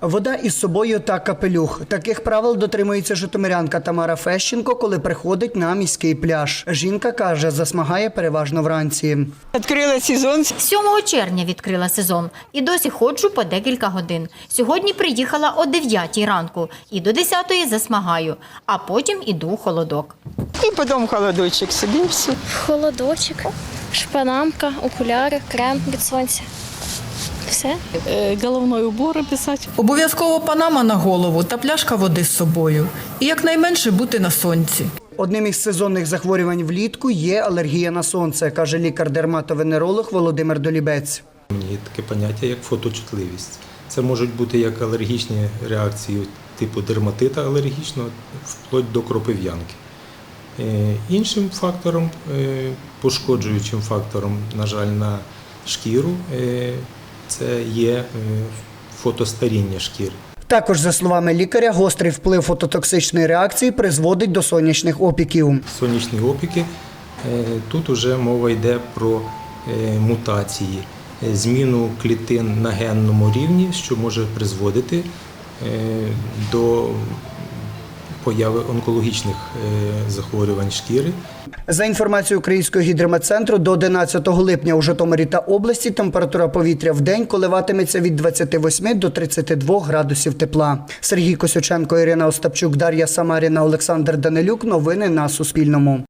Вода із собою та капелюх. Таких правил дотримується житомирянка Тамара Фещенко, коли приходить на міський пляж. Жінка каже, засмагає переважно вранці. Відкрила сезон. 7 червня відкрила сезон і досі ходжу по декілька годин. Сьогодні приїхала о 9 ранку і до 10 засмагаю, а потім іду холодок. І потім холодочок собі все. Холодочок, шпанамка, окуляри, крем від сонця. Все. Е, головной убор обязательно. Обов'язково панама на голову та пляшка води з собою. І якнайменше бути на сонці. Одним із сезонних захворювань влітку є алергія на сонце, каже лікар-дерматовенеролог Володимир Долібець. Є таке поняття, як фоточутливість. Це можуть бути як алергічні реакції типу дерматита алергічного, вплоть до кропив'янки. Е, Іншим фактором, е, пошкоджуючим фактором, на жаль, на шкіру, це є е, фотостаріння шкіри. Також, за словами лікаря, гострий вплив фототоксичної реакції призводить до сонячних опіків. Сонячні опіки. е, Тут вже мова йде про е, мутації, зміну клітин на генному рівні, що може призводити до появи онкологічних е, захворювань шкіри. За інформацією Українського гідрометцентру, до 11 липня у Житомирі та області температура повітря в день коливатиметься від 28 до 32 градусів тепла. Сергій Косюченко, Ірина Остапчук, Дар'я Самаріна, Олександр Данилюк. Новини на Суспільному.